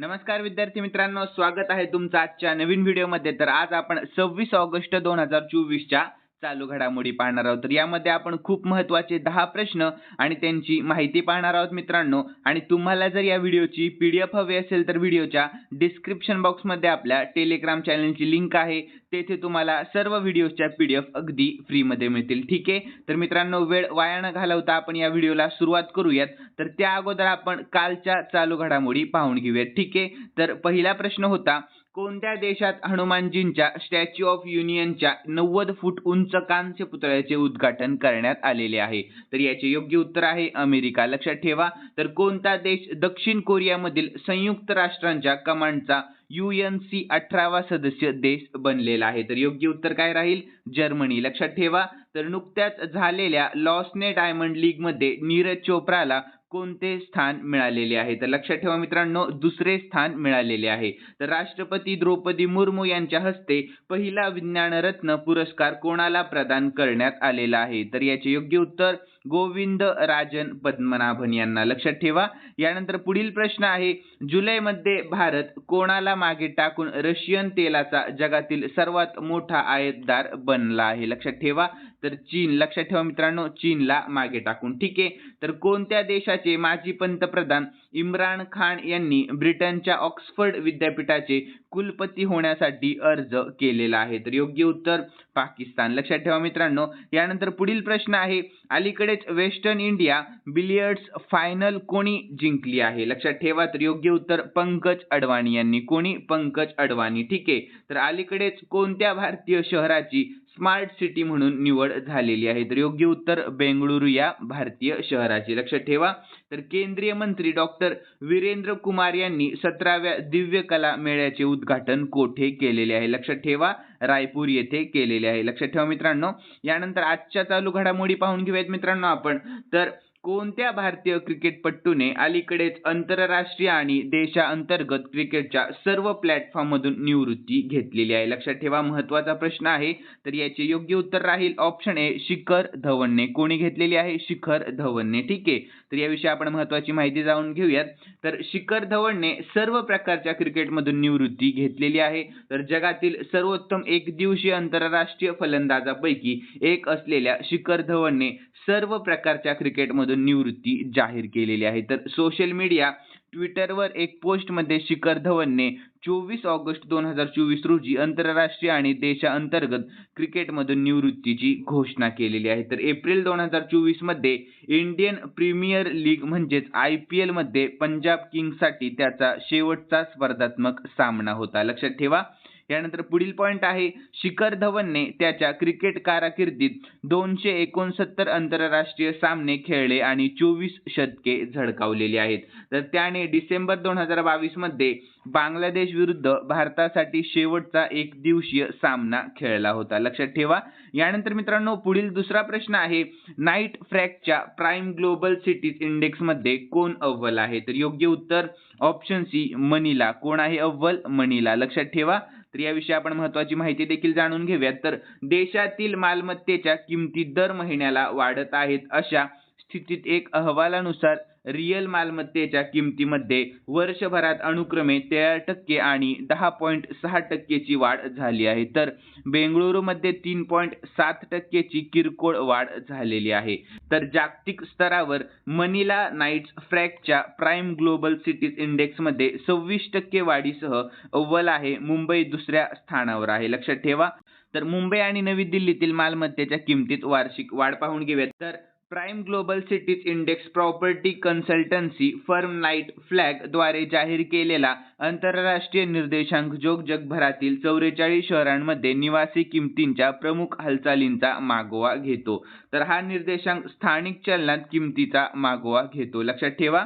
नमस्कार विद्यार्थी मित्रांनो स्वागत आहे तुमचं आजच्या नवीन व्हिडिओमध्ये तर आज आपण सव्वीस ऑगस्ट दोन हजार चोवीसच्या चालू घडामोडी पाहणार आहोत. तर यामध्ये आपण खूप महत्त्वाचे दहा प्रश्न आणि त्यांची माहिती पाहणार आहोत मित्रांनो. आणि तुम्हाला जर या व्हिडिओची पी डी एफ हवी असेल तर व्हिडिओच्या डिस्क्रिप्शन बॉक्समध्ये आपल्या टेलिग्राम चॅनलची लिंक आहे. तेथे तुम्हाला सर्व व्हिडिओच्या पी डी एफ अगदी फ्रीमध्ये मिळतील. ठीक आहे? तर मित्रांनो वेळ वाया न घालवता आपण या व्हिडिओला सुरुवात करूयात. तर त्या अगोदर आपण कालच्या चालू घडामोडी पाहून घेऊयात. ठीक आहे? तर पहिला प्रश्न होता कोणत्या देशात हनुमानजींच्या स्टॅच्यू ऑफ युनियनच्या नव्वद फूट उंच कांस्य पुतळ्याचे उद्घाटन करण्यात आलेले आहे? तर याचे योग्य उत्तर आहे अमेरिका. लक्षात ठेवा तर कोणता देश दक्षिण कोरियामधील संयुक्त राष्ट्रांच्या कमांडचा यू एन सी अठरावा सदस्य देश बनलेला आहे? तर योग्य उत्तर काय राहील? जर्मनी. लक्षात ठेवा तर नुकत्याच झालेल्या लॉसने डायमंड लीगमध्ये नीरज चोप्राला कोणते स्थान मिळालेले आहे? तर लक्षात ठेवा मित्रांनो दुसरे स्थान मिळालेले आहे. तर राष्ट्रपती द्रौपदी मुर्मू यांच्या हस्ते पहिला विज्ञानरत्न पुरस्कार कोणाला प्रदान करण्यात आलेला आहे? तर याचे योग्य उत्तर गोविंद राजन पद्मनाभन यांना. लक्षात ठेवा यानंतर पुढील प्रश्न आहे जुलैमध्ये भारत कोणाला मागे टाकून रशियन तेलाचा जगातील सर्वात मोठा आयातदार बनला आहे? लक्षात ठेवा तर चीन लक्षात ठेवा मित्रांनो चीनला मागे टाकून. ठीक आहे? तर कोणत्या देशाचे माजी पंतप्रधान इम्रान खान यांनी ब्रिटनच्या ऑक्सफर्ड विद्यापीठाचे कुलपती होण्यासाठी अर्ज केलेला आहे? तर योग्य उत्तर पाकिस्तान. लक्षात ठेवा मित्रांनो यानंतर पुढील प्रश्न आहे. अलीकडेच वेस्टर्न इंडिया बिलियर्ड्स फायनल कोणी जिंकली आहे? लक्षात ठेवा तर योग्य उत्तर पंकज अडवाणी यांनी. कोणी? पंकज अडवाणी. ठीक आहे? तर अलीकडेच कोणत्या भारतीय शहराची स्मार्ट सिटी म्हणून निवड झालेली आहे. तर योग्य उत्तर बेंगळुरू या भारतीय शहराची. लक्षात ठेवा. तर केंद्रीय मंत्री डॉक्टर वीरेंद्र कुमार यांनी सतराव्या दिव्य कला मेळ्याचे उद्घाटन कोठे केलेले आहे? लक्षात ठेवा. रायपूर येथे केलेले आहे. लक्षात ठेवा मित्रांनो. यानंतर आजच्या चालू घडामोडी पाहून घेऊयात मित्रांनो आपण. तर कोणत्या भारतीय क्रिकेटपटूने अलीकडेच आंतरराष्ट्रीय आणि देशांतर्गत क्रिकेटच्या सर्व प्लॅटफॉर्म मधून निवृत्ती घेतलेली आहे? लक्षात ठेवा महत्त्वाचा प्रश्न आहे. तर याचे योग्य उत्तर राहील ऑप्शन ए शिखर धवनने. कोणी घेतलेली आहे? शिखर धवनने. ठीक आहे. तर याविषयी आपण महत्वाची माहिती जाणून घेऊयात. तर शिखर धवनने सर्व प्रकारच्या क्रिकेटमधून निवृत्ती घेतलेली आहे. तर जगातील सर्वोत्तम एक दिवसीय आंतरराष्ट्रीय फलंदाजापैकी एक असलेल्या शिखर धवनने सर्व प्रकारच्या क्रिकेटमधून निवृत्ती जाहीर केलेली आहे. तर सोशल मीडिया ट्विटरवर एक पोस्टमध्ये शिखर धवनने चोवीस ऑगस्ट दोन हजार चोवीस रोजी आंतरराष्ट्रीय आणि देशांतर्गत क्रिकेटमधून निवृत्तीची घोषणा केलेली आहे. तर एप्रिल दोन हजार चोवीसमध्ये इंडियन प्रीमियर लीग म्हणजेच आय पी एलमध्ये पंजाब किंग्ससाठी त्याचा शेवटचा स्पर्धात्मक सामना होता. लक्षात ठेवा. यानंतर पुढील पॉईंट आहे शिखर धवनने त्याच्या क्रिकेट कारकिर्दीत दोनशे एकोणसत्तर आंतरराष्ट्रीय सामने खेळले आणि चोवीस शतके झळकावलेली आहेत. तर त्याने डिसेंबर दोन हजार बावीसमध्ये बांगलादेश विरुद्ध भारतासाठी शेवटचा एक दिवसीय सामना खेळला होता. लक्षात ठेवा. यानंतर मित्रांनो पुढील दुसरा प्रश्न आहे नाईट फ्रॅकच्या प्राईम ग्लोबल सिटीज इंडेक्समध्ये कोण अव्वल आहे? तर योग्य उत्तर ऑप्शन सी मनीला. कोण आहे अव्वल? मनीला. लक्षात ठेवा. तर याविषयी आपण महत्वाची माहिती देखील जाणून घेऊयात. तर देशातील मालमत्तेच्या किमती दर महिन्याला वाढत आहेत अशा स्थितीत एक अहवालानुसार रिअल मालमत्तेच्या किमतीमध्ये वर्षभरात अनुक्रमे तेरा टक्के आणि दहा पॉईंट सहा टक्केची वाढ झाली आहे. तर बेंगळुरूमध्ये तीन पॉईंट सात टक्केची किरकोळ वाढ झालेली आहे. तर जागतिक स्तरावर मनिला नाईट्स फ्रॅकच्या प्राईम ग्लोबल सिटीज इंडेक्समध्ये सव्वीस टक्के वाढीसह अव्वल आहे. मुंबई दुसऱ्या स्थानावर आहे. लक्षात ठेवा. तर मुंबई आणि नवी दिल्लीतील मालमत्तेच्या किमतीत वार्षिक वाढ पाहून घेऊयात. तर Prime Global Cities Index property consultancy firm Knight फ्लॅगद्वारे जाहीर केलेला आंतरराष्ट्रीय निर्देशांक जोग जगभरातील चौवेचाळीस शहरांमध्ये निवासी किमतींच्या प्रमुख हालचालींचा मागोवा घेतो. तर हा निर्देशांक स्थानिक चलनात किमतीचा मागोवा घेतो. लक्षात ठेवा.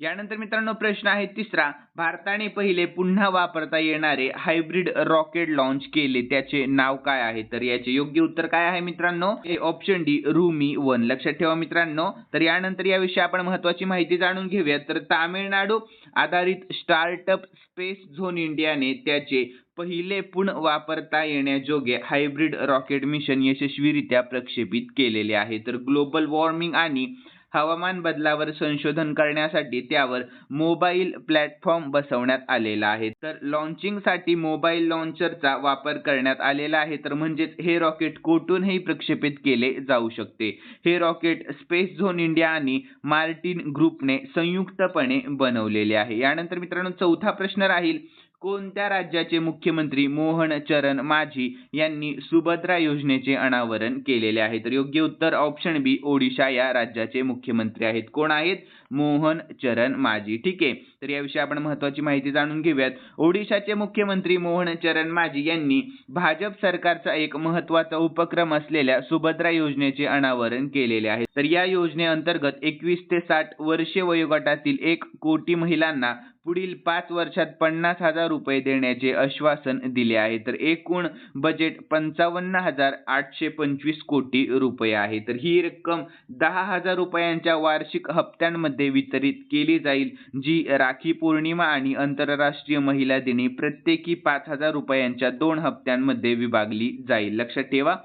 यानंतर मित्रांनो प्रश्न आहे तिसरा. भारताने पहिले पुन्हा वापरता येणारे हायब्रिड रॉकेट लॉन्च केले. त्याचे नाव काय आहे? तर याचे योग्य उत्तर काय आहे मित्रांनो? हे ऑप्शन डी रुमी वन लक्षात ठेवा मित्रांनो. तर यानंतर याविषयी आपण महत्वाची माहिती जाणून घेऊया. तर तामिळनाडू आधारित स्टार्टअप स्पेस झोन इंडियाने त्याचे पहिले पुन्हा वापरता येण्याजोगे हायब्रिड रॉकेट मिशन यशस्वीरित्या प्रक्षेपित केलेले आहे. तर ग्लोबल वॉर्मिंग आणि हवामान बदलावर संशोधन करण्यासाठी त्यावर मोबाईल प्लॅटफॉर्म बसवण्यात आलेला आहे. तर लॉन्चिंगसाठी मोबाईल लॉन्चरचा वापर करण्यात आलेला आहे. तर म्हणजेच हे रॉकेट कोठूनही प्रक्षेपित केले जाऊ शकते. हे रॉकेट स्पेस झोन इंडिया आणि मार्टिन ग्रुपने संयुक्तपणे बनवलेले आहे. यानंतर मित्रांनो चौथा प्रश्न राहील. कोणत्या राज्याचे मुख्यमंत्री मोहन चरण माझी यांनी सुभद्रा योजनेचे अनावरण केलेले आहे? तर योग्य उत्तर ऑप्शन बी ओडिशा या राज्याचे मुख्यमंत्री आहेत. कोण आहेत? मोहन चरण माझी. ठीक आहे. तर याविषयी आपण महत्वाची माहिती जाणून घेऊयात. ओडिशाचे मुख्यमंत्री मोहन चरण माझी यांनी भाजप सरकारचा एक महत्त्वाचा उपक्रम असलेल्या सुभद्रा योजनेचे अनावरण केलेले आहे. तर या योजनेअंतर्गत एकवीस ते साठ वर्षे वयोगटातील एक कोटी महिलांना पुढील पाच वर्षात पन्नास हजार रुपये देण्याचे आश्वासन दिले आहे. तर एकूण बजेट पंचावन्न हजार आठशे पंचवीस कोटी रुपये आहे. तर ही रक्कम दहा हजार रुपयांच्या वार्षिक हप्त्यांमध्ये वितरित केली जाईल जी राखी पौर्णिमा आणि आंतरराष्ट्रीय महिला दिनी प्रत्येकी पाच हजार रुपयांच्या दोन हप्त्यांमध्ये विभागली जाईल. लक्षात ठेवा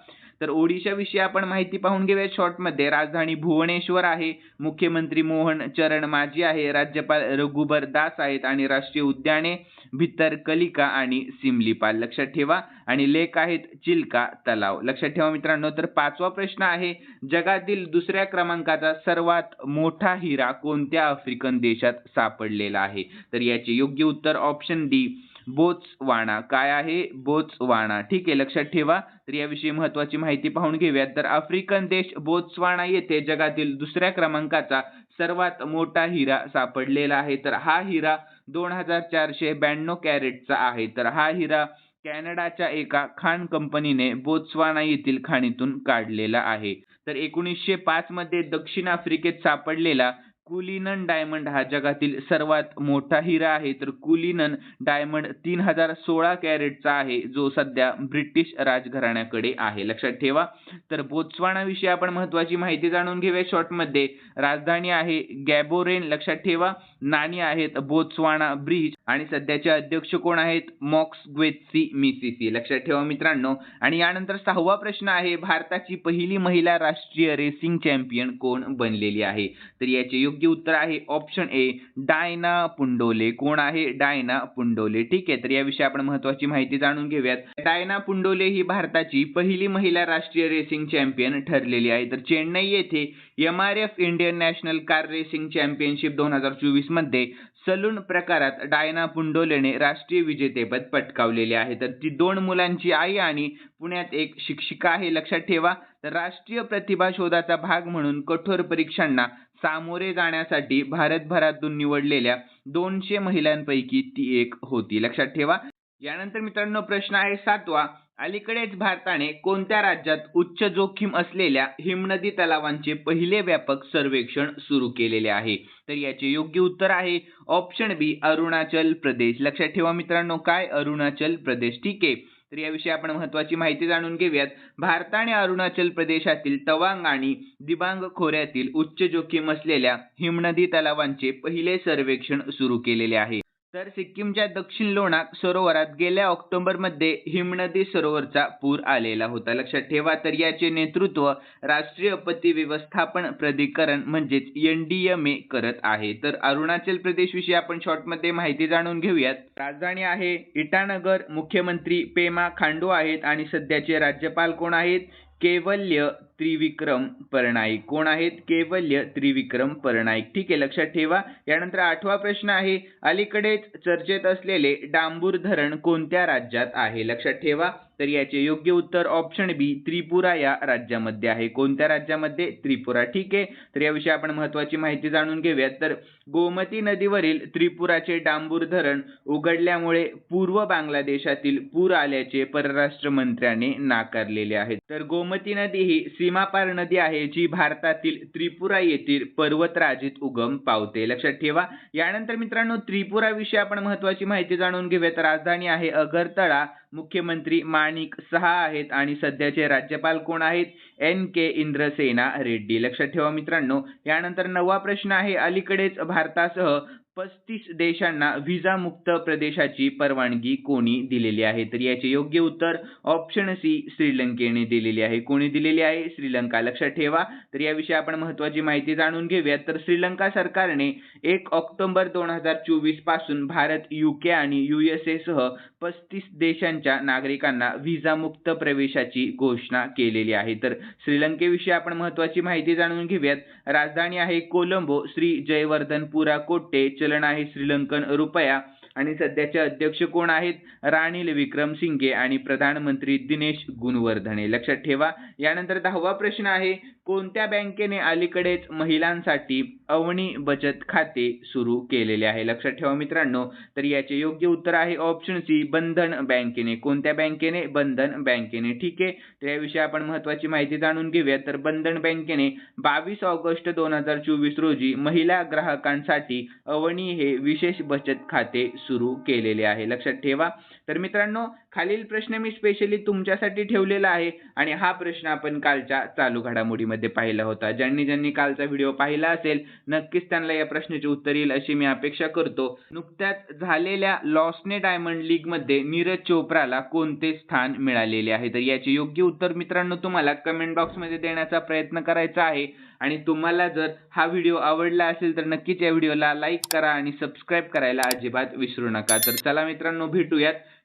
तर ओडिशाविषयी आपण माहिती पाहून घेऊया शॉर्टमध्ये राजधानी भुवनेश्वर आहे. मुख्यमंत्री मोहन चरण माझी आहे. राज्यपाल रघुबर दास आहेत आणि राष्ट्रीय उद्याने भितरकलिका आणि सिमलीपाल. लक्षात ठेवा. आणि लेक आहेत चिल्का तलाव. लक्षात ठेवा मित्रांनो तर पाचवा प्रश्न आहे जगातील दुसऱ्या क्रमांकाचा सर्वात मोठा हिरा कोणत्या आफ्रिकन देशात सापडलेला आहे? तर याचे योग्य उत्तर ऑप्शन डी बोत्सवाना. काय आहे? बोत्सवाना. ठीक आहे लक्षात ठेवा. तर याविषयी महत्वाची माहिती पाहून घेऊयात. तर आफ्रिकन देश बोत्सवाना येथे जगातील दुसऱ्या क्रमांकाचा सर्वात मोठा हिरा सापडलेला आहे. तर हा हिरा दोन हजार चारशे ब्याण्णव कॅरेटचा आहे. तर हा हिरा कॅनडाच्या एका खाण कंपनीने बोत्सवाना येथील खाणीतून काढलेला आहे. तर एकोणीसशे पाच मध्ये दक्षिण आफ्रिकेत सापडलेला कुलिनन डायमंड हा जगातील सर्वात मोठा हिरा आहे. तर कुलिनन डायमंड तीन हजार सोळा कॅरेटचा आहे जो सध्या ब्रिटिश राजघराण्याकडे आहे. लक्षात ठेवा. तर बोत्सवाणाविषयी आपण महत्वाची माहिती जाणून घेऊया. शॉर्टमध्ये राजधानी आहे गॅबोरेन. लक्षात ठेवा. नाणी आहेत बोत्सवाना ब्रिज आणि सध्याचे अध्यक्ष कोण आहेत? Mokgweetsi Masisi. लक्षात ठेवा मित्रांनो. आणि यानंतर सहावा प्रश्न आहे भारताची पहिली महिला राष्ट्रीय रेसिंग चॅम्पियन कोण बनलेली आहे? तर याचे योग्य उत्तर आहे ऑप्शन ए डायना पुंडोले. कोण आहे? डायना पुंडोले. ठीक आहे तर याविषयी आपण महत्वाची माहिती जाणून घेऊयात. डायना पुंडोले ही भारताची पहिली महिला राष्ट्रीय रेसिंग चॅम्पियन ठरलेली आहे. तर चेन्नई येथे M R F Indian National Car Racing Championship दोन हजार चोवीसमध्ये सलून प्रकारात डायना पुंडोलेने राष्ट्रीय विजेतेपद पटकावलेले आहे. तर ती दोन मुलांची आई आणि पुण्यात एक शिक्षिका आहे. लक्षात ठेवा तर राष्ट्रीय प्रतिभा शोधाचा भाग म्हणून कठोर परीक्षांना सामोरे जाण्यासाठी भारतभरातून निवडलेल्या दोनशे महिलांपैकी ती एक होती. लक्षात ठेवा. यानंतर मित्रांनो प्रश्न आहे सातवा. अलीकडेच भारताने कोणत्या राज्यात उच्च जोखीम असलेल्या हिमनदी तलावांचे पहिले व्यापक सर्वेक्षण सुरू केलेले आहे? तर याचे योग्य उत्तर आहे ऑप्शन बी अरुणाचल प्रदेश. लक्षात ठेवा मित्रांनो काय अरुणाचल प्रदेश? ठीक आहे. तर याविषयी आपण महत्वाची माहिती जाणून घेऊयात. भारताने अरुणाचल प्रदेशातील तवांग आणि दिबांग खोऱ्यातील उच्च जोखीम असलेल्या हिमनदी तलावांचे पहिले सर्वेक्षण सुरू केलेले आहे. तर सिक्कीमच्या दक्षिण लोणाक सरोवरात गेल्या ऑक्टोबरमध्ये हिमनदी सरोवरचा पूर आलेला होता. लक्षात ठेवा तर याचे नेतृत्व राष्ट्रीय आपत्ती व्यवस्थापन प्राधिकरण म्हणजेच एन डी एम ए करत आहे. तर अरुणाचल प्रदेश विषयी आपण शॉर्टमध्ये माहिती जाणून घेऊयात. राजधानी आहे इटानगर मुख्यमंत्री पेमा खांडू आहेत आणि सध्याचे राज्यपाल कोण आहेत? केवल्य त्रिविक्रम परनाईक कोण आहेत? केवल्य त्रिविक्रम परनाईक ठीक आहे लक्षात ठेवा. यानंतर आठवा प्रश्न आहे. अलीकडेच चर्चेत असलेले डांबूर धरण कोणत्या राज्यात आहे? लक्षात ठेवा. तर याचे योग्य उत्तर ऑप्शन बी त्रिपुरा या राज्यामध्ये आहे. कोणत्या राज्यामध्ये? त्रिपुरा. ठीक आहे. तर याविषयी आपण महत्वाची माहिती जाणून घेऊयात. तर गोमती नदीवरील त्रिपुराचे डांबूर धरण उघडल्यामुळे पूर्व बांगलादेशातील पूर आल्याचे परराष्ट्र मंत्र्याने नाकारलेले आहे तर गोमती नदी ही सीमापार नदी आहे जी भारतातील त्रिपुरा येथील पर्वतराजीत उगम पावते. लक्षात ठेवा. यानंतर मित्रांनो त्रिपुरा विषयी आपण महत्वाची माहिती जाणून घेऊया तर राजधानी आहे अगरतळा. मुख्यमंत्री माणिक सहा आहेत आणि सध्याचे राज्यपाल कोण आहेत? N K Indrasena Reddy. लक्षात ठेवा मित्रांनो यानंतर नववा प्रश्न आहे अलीकडेच भारतासह पस्तीस देशांना व्हिसामुक्त प्रदेशाची परवानगी कोणी दिलेली आहे? तर याचे योग्य उत्तर ऑप्शन सी श्रीलंकेने दिलेली आहे. कोणी दिलेली आहे? श्रीलंका. लक्षात ठेवा. तर याविषयी आपण महत्वाची माहिती जाणून घेऊयात. तर श्रीलंका सरकारने एक ऑक्टोबर दोन हजार चोवीसपासून भारत युके आणि युएसए सह पस्तीस देशांच्या नागरिकांना व्हिसामुक्त प्रवेशाची घोषणा केलेली आहे. तर श्रीलंकेविषयी आपण महत्वाची माहिती जाणून घेऊयात. राजधानी आहे कोलंबो. श्री जयवर्धनपुरा कोट्टे चलन आहे श्रीलंकन रुपया. आणि सध्याचे अध्यक्ष कोण आहेत? राणील विक्रमसिंघे आणि प्रधानमंत्री दिनेश गुणवर्धने. लक्षात ठेवा. यानंतर दहावा प्रश्न आहे कोणत्या बँकेने अलीकडेच महिलांसाठी अवनी बचत खाते सुरू केलेले आहे? लक्षात ठेवा मित्रांनो तर याचे योग्य उत्तर आहे ऑप्शन सी बंधन बँकेने. कोणत्या बँकेने? बंधन बँकेने. ठीक आहे तर याविषयी आपण महत्वाची माहिती जाणून घेऊया तर बंधन बँकेने बावीस ऑगस्ट दोन हजार चोवीस रोजी महिला ग्राहकांसाठी अवनी हे विशेष बचत खाते सुरू केलेले आहे. लक्षात ठेवा तर मित्रांनो खालील प्रश्न मी स्पेशली तुमच्यासाठी ठेवलेला आहे आणि हा प्रश्न आपण कालच्या चालू घडामोडीमध्ये पाहिला होता. ज्यांनी ज्यांनी कालचा व्हिडिओ पाहिला असेल नक्कीच त्यांना या प्रश्नाचे उत्तर येईल अशी मी अपेक्षा करतो. नुकत्याच झालेल्या लॉसने डायमंड लीगमध्ये नीरज चोप्राला कोणते स्थान मिळालेले आहे? तर याचे योग्य उत्तर मित्रांनो तुम्हाला कमेंट बॉक्समध्ये देण्याचा प्रयत्न करायचा आहे. आणि तुम्हाला जर हा व्हिडिओ आवडला असेल तर नक्कीच या व्हिडिओला लाईक करा आणि सबस्क्राईब करायला अजिबात विसरू नका. तर चला मित्रांनो भेटूयात